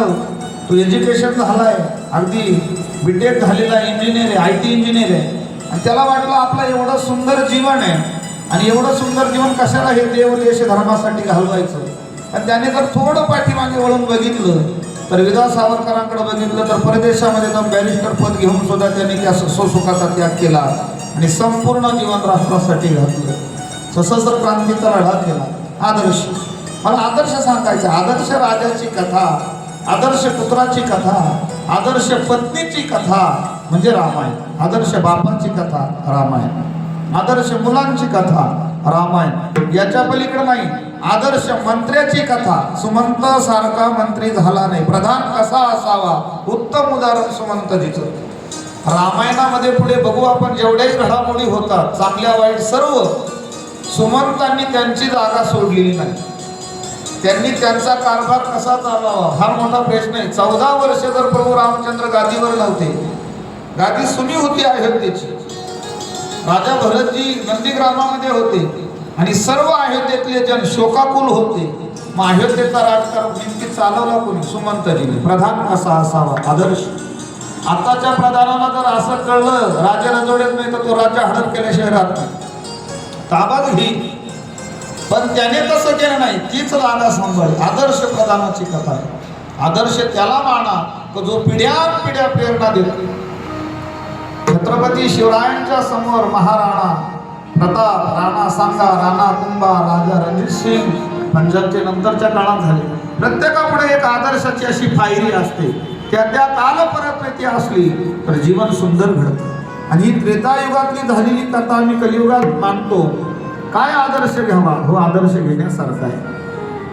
तो एज्युकेशन झालाय अगदी बीटेक झालेला इंजिनियर आहे आय टी इंजिनियर आहे. आणि त्याला वाटलं आपलं एवढं सुंदर जीवन आहे. आणि एवढं सुंदर जीवन कशाला हे देव देश धर्मासाठी घालवायचं? आणि त्याने जर थोडं पाठीमागे वळून बघितलं तर विदा सावरकरांकडे बघितलं तर परदेशामध्ये जाऊन बॅरिस्टर पद घेऊन सुद्धा त्यांनी त्या सुखाचा त्याग केला आणि संपूर्ण जीवन राष्ट्रासाठी घातलं. सशस्त्र क्रांतीचा लढा केला. आदर्श. मला आदर्श सांगायचा आदर्श राजाची कथा आदर्श पुत्राची कथा आदर्श पत्नीची कथा म्हणजे रामायण. आदर्श बापाची कथा रामायण. आदर्श मुलांची कथा रामायण. याच्या पलीकडे नाही. आदर्श मंत्र्याची कथा. सुमंत सारखा मंत्री झाला नाही. प्रधान कसा असावा? उत्तम उदाहरण सुमंतजीचं. रामायणामध्ये पुढे बघू आपण जेवढ्याही घडामोडी होतात चांगल्या वाईट सर्व सुमंतांनी त्यांची जागा सोडलेली नाही. त्यांनी त्यांचा कारभार कसा चालवावा? हा मोठा प्रश्न आहे. चौदा वर्ष जर प्रभू रामचंद्र गादीवर नव्हते गादी सुनी होती अयोध्येची. राजा भरतजी नंदीग्रामामध्ये होते आणि सर्व अयोध्येतले जन शोकाकुल होते. मग अयोध्येचा राजकारण नेमकी चालवला कोणी? सुमंतजीने. प्रधान असा असावा आदर्श. आताच्या प्रधानाला जर असं कळलं राजा रजवडेत नाही तर तो राजा हडप केल्याशिवाय राहत नाही. ताबाच ही पण त्याने तसं केलं नाही. तीच रागा सांभाळी आदर्श प्रधानाची कथा आहे. आदर्श त्याला माना का जो पिढ्या पिढ्या प्रेरणा देतो. छत्रपती शिवरायांच्या समोर महाराणा प्रताप राणा सांगा राणा कुंभा राजा रणजित सिंग पंजाबचे नंतरच्या काळात झाले. प्रत्येकापुढे एक आदर्शाची अशी फायरी असते. त्या त्या काल परत असली तर जीवन सुंदर घडतं. आणि ही त्रेतायुगातली झालेली कथा आम्ही कलियुगात मानतो. काय आदर्श घ्यावा? हो आदर्श घेण्यासारखा आहे.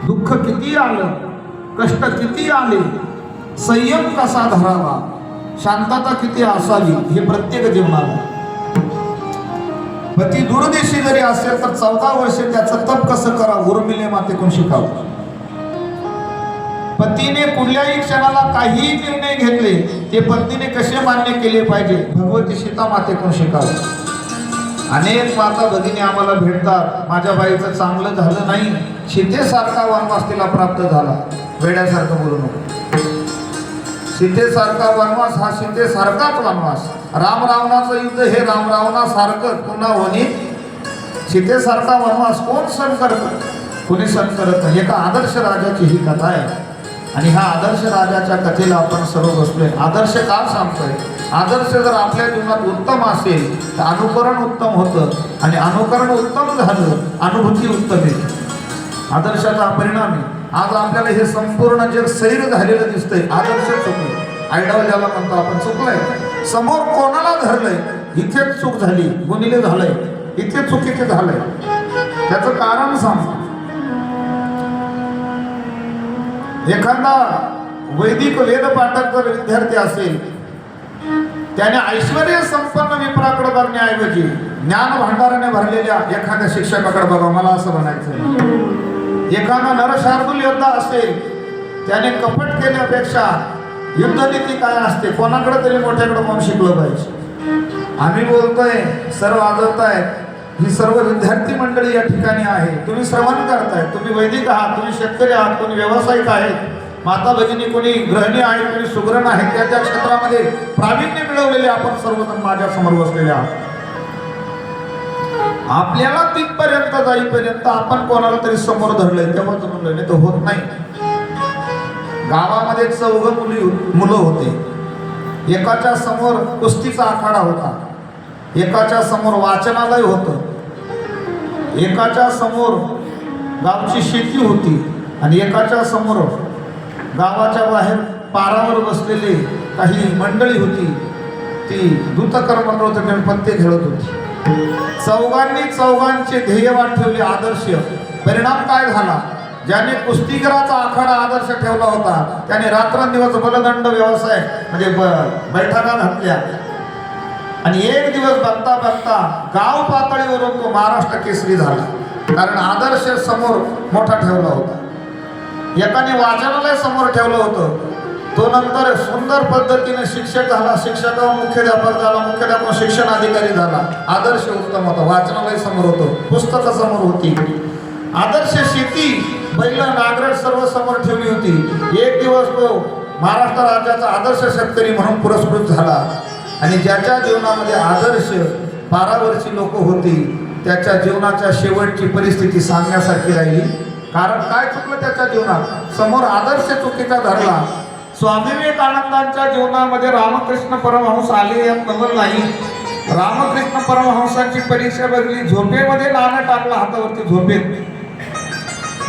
दुःख किती आलं कष्ट किती आले संयम कसा धरावा शांतता किती असावी हे प्रत्येक जीवनाला पती दूरदेशी जरी असेल तर चौदा वर्षे त्याचं तप कसं करा उर्मिले मातेकडून शिकावं. पतीने कुठल्याही क्षणाला काहीही निर्णय घेतले ते पत्नीने कसे मान्य केले पाहिजे? भगवती सीता मातेकडून शिकावं. अनेक माता भगिनी आम्हाला भेटतात. माझ्या बाईचं चांगलं झालं नाही. सीतेसारखा वनवास तिला प्राप्त झाला. वेड्यासारखं बोलू नको. सीतेसारखा वनवास हा सीतेसारखाच वनवास. रामरावणाचं युद्ध हे रामरावणासारखं. पुन्हा होणी सीतेसारखा वनवास कोण सण करतं? कोणी सण करत नाही? एका आदर्श राजाची ही कथा आहे. आणि ह्या आदर्श राजाच्या कथेला आपण सर्व बसलोय. आदर्श का सांगतोय? आदर्श जर आपल्या जीवनात उत्तम असेल तर अनुकरण उत्तम होतं आणि अनुकरण उत्तम झालं अनुभूती उत्तम येते. आदर्शाचा परिणाम आहे. आज आपल्याला हे संपूर्ण जग सैर झालेलं दिसतंय. आदर्श चुकलं. आयडॉल ज्याला म्हणतो आपण चुकलंय. समोर कोणाला धरलंय? इथेच चूक झाली. गुन्हेले झालंय. इथे चुकीचे झालंय. त्याचं कारण सांग. एखादा वैदिक वेद पाठक जर विद्यार्थी असेल त्याने ऐश्वर्य संपन्न विपराकडे बघण्याऐवजी ज्ञान भांडाराने भरलेल्या एखाद्या शिक्षकाकडे बघा मला असं म्हणायचं एखादा नरशार्दूल योद्धा असेल त्याने कपट केल्यापेक्षा युद्धनीती काय असते? कोणाकडे तरी मोठ्याकडे मग शिकलं पाहिजे. आम्ही बोलतोय सर्व वाजवताय ही सर्व विद्यार्थी मंडळी या ठिकाणी आहे. तुम्ही श्रवण करताय तुम्ही वैदिक आहात तुम्ही शेतकरी आहात तुम्ही व्यावसायिक आहेत. माता भगिनी कोणी गृहिणी आहेत कोणी सुग्रण आहेत त्या त्या क्षेत्रामध्ये प्रावीण्य मिळवलेले आपण सर्वजण माझ्यासमोर बसलेले आहोत. आपल्याला तिथपर्यंत जाईपर्यंत आपण कोणाला तरी समोर धरलंय तेव्हा जमलं नाही तर होत नाही. गावामध्ये चौघ मुली मुलं होते. एकाच्या समोर कुस्तीचा आखाडा होता. एकाच्या समोर वाचनालय होतं. एकाच्या समोर गावची शेती होती. आणि एकाच्या समोर गावाच्या बाहेर पारावर बसलेले काही मंडळी होती. ती दूतकर्मक होतं पत्ते खेळत होती. चौघांनी चौघांचे ध्येय ठेवले आदर्श. परिणाम काय झाला? ज्याने कुस्तीगराचा आखाडा आदर्श ठेवला होता त्याने रात्रंदिवस बलदंड व्यवसाय म्हणजे ब- बैठका घातल्या. आणि एक दिवस बघता बघता गाव पातळीवरून तो महाराष्ट्र केसरी झाला. कारण आदर्श समोर मोठा ठेवला होता. एकाने वाचनालय समोर ठेवलं होतं. तो नंतर सुंदर पद्धतीने शिक्षक झाला शिक्षकावर मुख्याध्यापक झाला मुख्याध्यापक शिक्षण अधिकारी झाला. आदर्श उत्तम होता. वाचनालय समोर होतं. पुस्तकासमोर होती. आदर्श शेती बैल नागरट सर्व समोर ठेवली होती. एक दिवस तो महाराष्ट्र राज्याचा आदर्श शेतकरी म्हणून पुरस्कृत झाला. आणि ज्याच्या जीवनामध्ये आदर्श बारावरची लोक होती त्याच्या जीवनाच्या शेवटची परिस्थिती सांगण्यासारखी राहिली. कारण काय चुकलं त्याच्या जीवनात? समोर आदर्श चुकीचा धरला. स्वामी विवेकानंदांच्या जीवनामध्ये रामकृष्ण परमहंस आले यात नवल नाही. रामकृष्ण परमहंसाची परीक्षा बघली झोपेमध्ये नाणं टाकलं हातावरती झोपेत.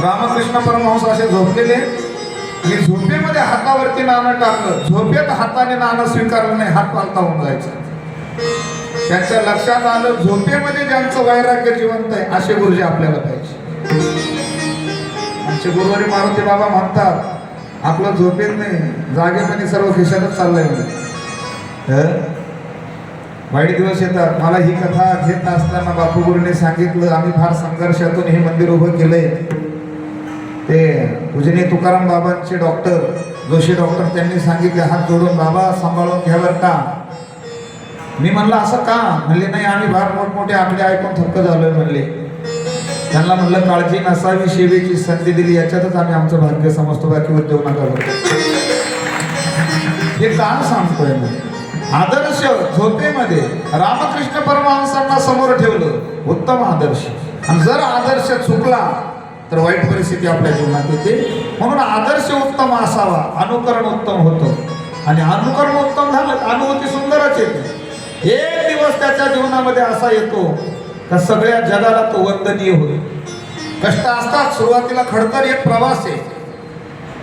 रामकृष्ण परमहंस असे झोपलेले मी झोपेमध्ये हातावरती नाणं टाकलं. झोपेत हाताने नाणं स्वीकारलं नाही हात पालता होऊन जायचं. त्यांच्या लक्षात आलं झोपेमध्ये ज्यांचं वैराग्य जिवंत आहे असे गुरुजी आपल्याला पाहिजे. आमचे गुरुवारी मारुती बाबा म्हणतात आपलं झोपेत नाही जागेपणी सर्व खिशातच चाललंय वाईट दिवस येतात. मला ही कथा घेत असताना बापू गुरुने सांगितलं आम्ही फार संघर्षातून हे मंदिर उभं केलंय. ते पूजने तुकाराम बाबांचे डॉक्टर जोशी डॉक्टर त्यांनी सांगितले हात जोडून बाबा सांभाळून घ्यावर का. मी म्हणलं असं का? म्हणले नाही आम्ही फार मोठमोठे आकडे ऐकून थक्क झालोय म्हणले. त्यांना म्हणलं काळजी नसावी सेवेची संधी दिली याच्यातच आम्ही आमचं भाग्य समजतो बाकी उद्योग नका करू. हे का सांगतोय मी. आदर्श झोपेमध्ये रामकृष्ण परमहंसांना समोर ठेवलं उत्तम आदर्श. आणि जर आदर्श चुकला तर वाईट परिस्थिती आपल्या जीवनात येते. म्हणून आदर्श उत्तम असावा अनुकरण उत्तम होतं. आणि अनुकरण उत्तम झालं अनुभूती सुंदरच येते. एक दिवस त्याच्या जीवनामध्ये असा येतो तर सगळ्या जगाला तो वंदनीय होईल. कष्ट असतात सुरुवातीला खडतर एक प्रवास आहे.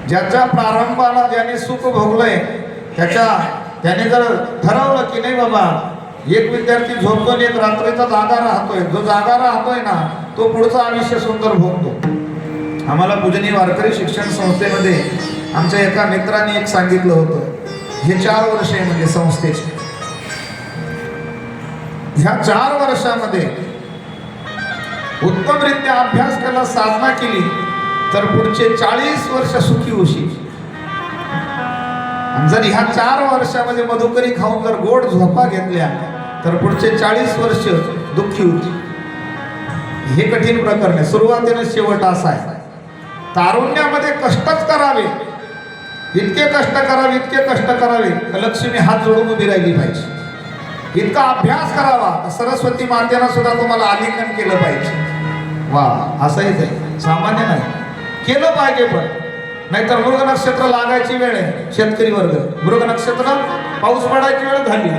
ज्याच्या प्रारंभाला ज्याने सुख भोगलंय त्याच्या त्याने जर ठरवलं की नाही बाबा एक विद्यार्थी झोपतो आणि एक रात्रीचा जागा राहतोय. जो जागा राहतोय ना तो पुढचं आयुष्य सुंदर भोगतो. आम्हाला पूजनी वारकरी शिक्षण संस्थेमध्ये आमच्या एका मित्राने एक सांगितलं होतं. हे चार वर्ष म्हणजे संस्थेचे. ह्या चार वर्षामध्ये उत्तमरित्या अभ्यास केला साधना केली तर पुढचे चाळीस वर्ष सुखी होशील. जर ह्या चार वर्षामध्ये मधुकरी खाऊन जर गोड झोपा घेतल्या तर पुढचे चाळीस वर्ष दुःखी होती हे कठीण प्रकरण आहे. सुरुवातीने शेवट असा आहे. तारुण्यामध्ये कष्टच करावे. इतके कष्ट करावे इतके कष्ट करावे तर लक्ष्मी हात जोडून उभी राहिली पाहिजे? इतका अभ्यास करावा सरस्वती मातेनं सुद्धा तुम्हाला आलिंगन केलं पाहिजे. वा असंही आहे सामान्य नाही. केलं पाहिजे पण. नाहीतर मृग नक्षत्र लागायची वेळ आहे शेतकरी वर्ग. मृग नक्षत्र पाऊस पडायची वेळ झाली.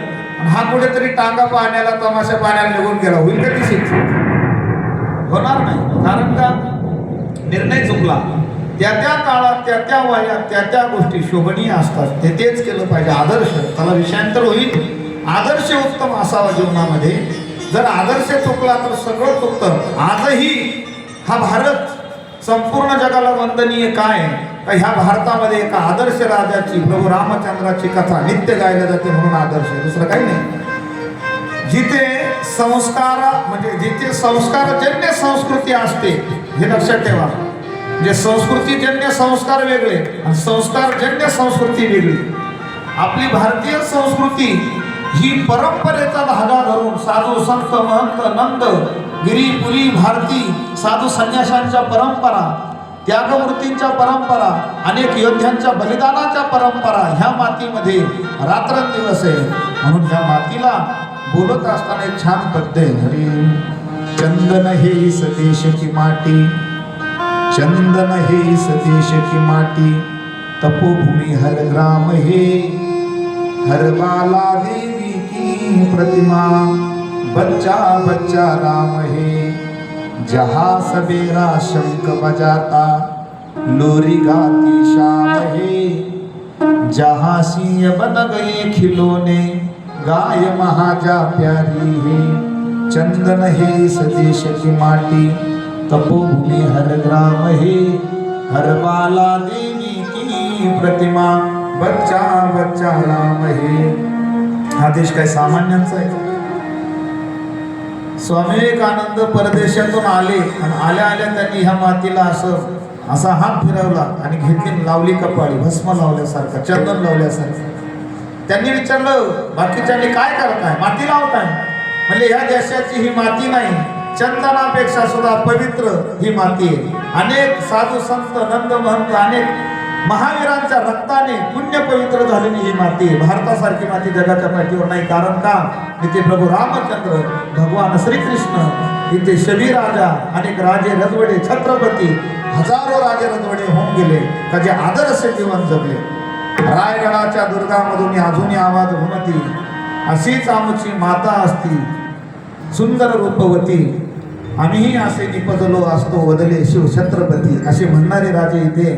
हा कुठेतरी टांगा पाण्याला तमाशा पाण्याला निघून गेला. होईल का दिसेल होणार नाही. कारण का? निर्णय चुकला. त्या त्या काळात त्या त्या वयात त्या त्या गोष्टी शोभनीय असतात. ते तेच केलं पाहिजे. आदर्श. त्याला विषयांतर होईल. आदर्श उत्तम असावा जीवनामध्ये. जर आदर्श चुकला तर सगळं चुकतं. आजही हा भारत संपूर्ण जगाला वंदनीय काय? का ह्या भारतामध्ये एका आदर्श राजाची प्रभू रामचंद्राची कथा नित्य गायला जाते म्हणून आदर्श दुसरं काही नाही. जिथे संस्कार म्हणजे जिथे संस्कारजन्य संस्कृती असते हे लक्षात ठेवा. म्हणजे संस्कृतीजन्य संस्कार वेगळे आणि संस्कारजन्य संस्कृती वेगळी. आपली भारतीय संस्कृती ही परंपरेचा धागा धरून साधू संत महंत नंद गिरी पुरी भारती साधू संन्याशांच्या परंपरा त्यागमूर्तींच्या परंपरा अनेक योद्ध्यांच्या बलिदानाच्या परंपरा ह्या मातीमध्ये रात्रंदिवस आहे. म्हणून ह्या मातीला बोलत असताना एक छान पद्य आहे. हरी चंदन हे सदेश माती चंदन हे सदेश माती तपोभूमी हर ग्राम हे हर बाला देवी की प्रतिमा बच्चा बच्चा राम है. जहाँ सवेरा शंख बजाता लोरी गाती शाम है. जहाँ सिंह बन गए खिलौने गाय महाजा प्यारी है. चंदन है सदेश की माटी तपोभूमि हर ग्राम है. हर बाला देवी की प्रतिमा बच्चा बच्चा राम है. हा देश काय सामान्यांचा आहे? स्वामी विवेकानंद परदेशातून आले आणि आल्या आल्या त्यांनी ह्या मातीला असं असा हात फिरवला आणि घेतली लावली कपाळी भस्म लावल्यासारखा चंदन लावल्यासारखं. त्यांनी विचारलं बाकीच्यांनी काय करताय माती लावताय म्हणजे ह्या देशाची ही माती नाही. चंदनापेक्षा सुद्धा पवित्र ही माती आहे. अनेक साधू संत नंद महंत अनेक महावीरांच्या रक्ताने पुण्य पवित्र झालेली ही माती भारतासारखी माती जगाच्या पाठीवर नाही. कारण का? इथे प्रभू रामचंद्र भगवान श्रीकृष्ण इथे शबी राजा अनेक राजे रजवडे छत्रपती हजारो राजे रजवडे होऊन गेले का जे आदर्श जीवन जगले. रायगडाच्या दुर्गामधून अजूनही आवाज होणती अशीच आमची माता असती सुंदर रूपवती. आम्हीही असे निपजलो असतो वदले शिव छत्रपती असे म्हणणारे राजे इथे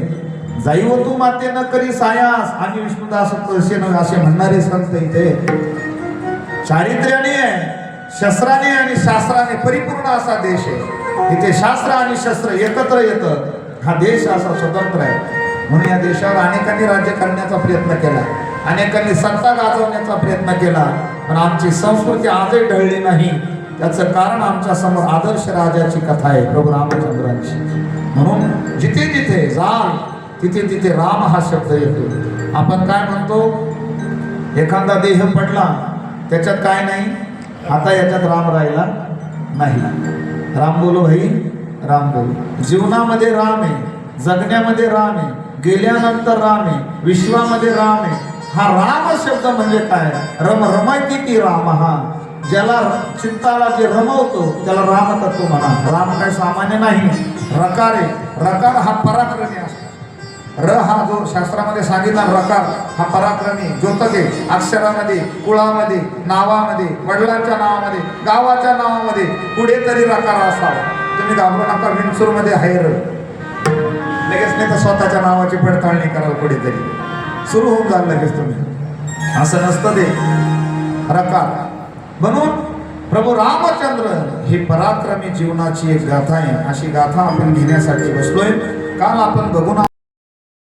जाईव तू माते न करी सायास. आणि विष्णुदास असे म्हणणारे संत इथे. चारित्र्याने शस्त्राने आणि शास्त्राने परिपूर्ण असा देश आहे. इथे शास्त्र आणि शस्त्र एकत्र येतं. हा देश असा स्वतंत्र आहे. म्हणून या देशावर अनेकांनी राज्य करण्याचा प्रयत्न केला. अनेकांनी सत्ता गाजवण्याचा प्रयत्न केला. पण आमची संस्कृती आजही ढळली नाही. त्याचं कारण आमच्यासमोर आदर्श राजाची कथा आहे प्रभू रामचंद्रांची. म्हणून जिथे जिथे जाल तिथे तिथे राम हा शब्द येतो. आपण काय म्हणतो? एखादा देह पडला त्याच्यात काय नाही? आता याच्यात राम राहिला नाही. राम बोलो भाई राम बोलो. जीवनामध्ये राम आहे जगण्यामध्ये राम आहे गेल्यानंतर राम आहे विश्वामध्ये राम आहे. हा राम शब्द म्हणजे काय? रम रमायती की राम हा. ज्याला चित्ताला जे रमवतो त्याला राम तत्व म्हणा. राम काय सामान्य नाही. रकार आहे. रकार हा पराक्रमी असतो. र हा जो शास्त्रामध्ये सांगितला रकार हा पराक्रमी ज्योतके अक्षरामध्ये कुळामध्ये नावामध्ये वडिलांच्या नावामध्ये गावाच्या नावामध्ये कुठेतरी रकार असावा. तुम्ही घाबरू नका विंचूरमध्ये आहे र. लगेच नाही तर स्वतःच्या नावाची पडताळणी कराल कुठेतरी. सुरू होऊन जाल लगेच तुम्ही. असं नसतं ते. रकार म्हणून प्रभू रामचंद्र ही पराक्रमी जीवनाची एक गाथा आहे. अशी गाथा आपण घेण्यासाठी बसलोय. काल आपण बघून